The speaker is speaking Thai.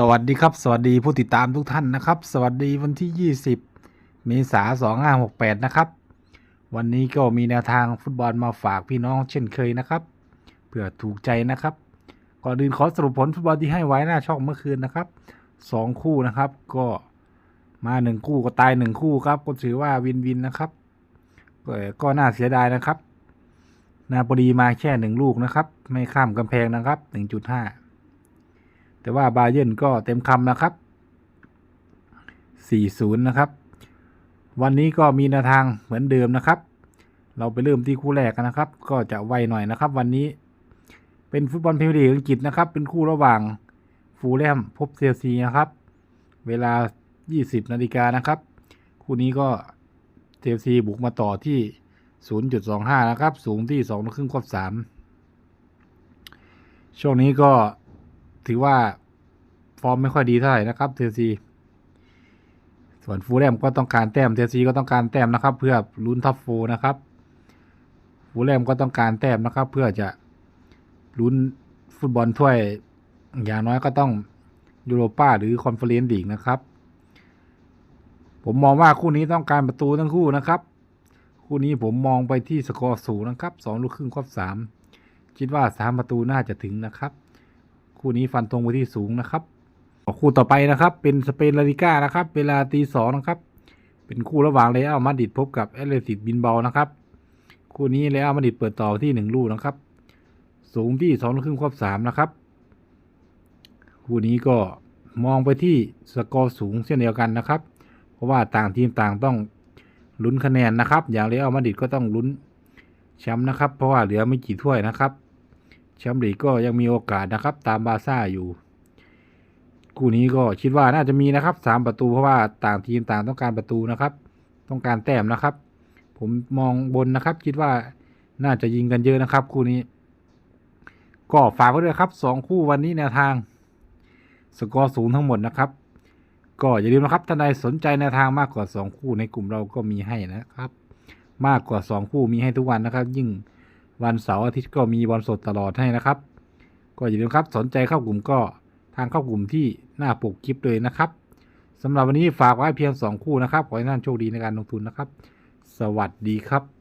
สวัสดีครับ สวัสดีผู้ติดตามทุกท่านนะครับ สวัสดีวันที่ 20 เมษายน2568 นะครับ วันนี้ก็มีแนวทางฟุตบอลมาฝากพี่น้องเช่นเคยนะครับเพื่อถูกใจนะครับ ก่อนอื่นขอสรุปผลฟุตบอลที่ให้ไว้หน้าช่องเมื่อคืนนะครับสองคู่นะครับ ก็มาหนึ่งคู่ก็ตายหนึ่งคู่ครับ ก็ถือว่าวินวินนะครับก็ก็น่าเสียดายนะครับ นาโปลีมาแค่หนึ่งลูกนะครับ ไม่ข้ามกำแพงนะครับ 1.5 แต่ว่าบาเยิร์นก็เต็มคำนะครับ 4-0 นะครับ วันนี้ก็มีแนวทางเหมือนเดิมนะครับ เราไปเริ่มที่คู่แรกกันนะครับ ก็จะไวหน่อยนะครับ วันนี้เป็นฟุตบอลพรีเมียร์ลีกอังกฤษนะครับ เป็นคู่ระหว่างฟูลแลมพบเชลซีนะครับ เวลา 20 นาฬิกานะครับ คู่นี้ก็เชลซีบุกมาต่อที่ 0.25 นะครับ สูงที่2ครึ่งควบ3ช่วงนี้ก็ ถือว่าฟอร์มไม่ค่อยดีเท่าไหร่นะครับเชลซีส่วนฟูลแลมก็ต้องการแต้มเชลซีก็ต้องการแต้มนะครับ เพื่อลุ้นท็อปโฟร์นะครับฟูลแลมก็ต้องการแต้มนะครับ เพื่อจะลุ้นฟุตบอลถ้วยอย่างน้อยก็ต้องยูโรป้าหรือคอนเฟอเรนซ์ลีกนะครับ ผมมองว่าคู่นี้ต้องการประตูทั้งคู่นะครับ คู่นี้ผมมองไปที่สกอร์สูงนะครับสองลูกครึ่งครอบสามคิดว่าสามประตูน่าจะถึงนะครับ คู่นี้ฟันตรงไปที่สูงนะครับคู่ต่อไปนะครับ เป็นสเปนลาลิก้านะครับ เวลาตีสองนะครับ เป็นคู่ระหว่างเรอัลมาดริดพบกับแอตเลติกบินเบานะครับ คู่นี้เรอัลมาดริดเปิดต่อที่หนึ่งลูกนะครับ สูงที่สองครึ่งครอบสามนะครับ คู่นี้ก็มองไปที่สกอร์สูงเช่นเดียวกันนะครับ เพราะว่าต่างทีมต่างต้องลุ้นคะแนนนะครับ อย่างเรอัลมาดริดก็ต้องลุ้นแชมป์นะครับ เพราะว่าเหลือไม่กี่ถ้วยนะครับ แชมป์ลีกก็ยังมีโอกาสนะครับ ตามบาซ่าอยู่คู่นี้ก็คิดว่าน่าจะมีนะครับสามประตูเพราะว่าต่างทีมต่างต้องการประตูนะครับ ต้องการแต้มนะครับ ผมมองบนนะครับ คิดว่าน่าจะยิงกันเยอะนะครับ คู่นี้ ก็ฝากไว้ด้วยครับสองคู่วันนี้แนวทาง สกอร์สูงทั้งหมดนะครับ ก็อย่าลืมนะครับท่านใดสนใจแนวทางมากกว่าสองคู่ในกลุ่มเราก็มีให้นะครับ มากกว่าสองคู่มีให้ทุกวันนะครับ ยิ่ง วันเสาร์อาทิตย์ก็มีบอลสดตลอดให้นะครับ ก็อย่าลืมครับสนใจเข้ากลุ่มก็ทางเข้ากลุ่มที่หน้าปกคลิปเลยนะครับสำหรับวันนี้ฝากไว้เพียง 2 คู่นะครับ ขอให้ท่านโชคดีในการลงทุนนะครับ สวัสดีครับ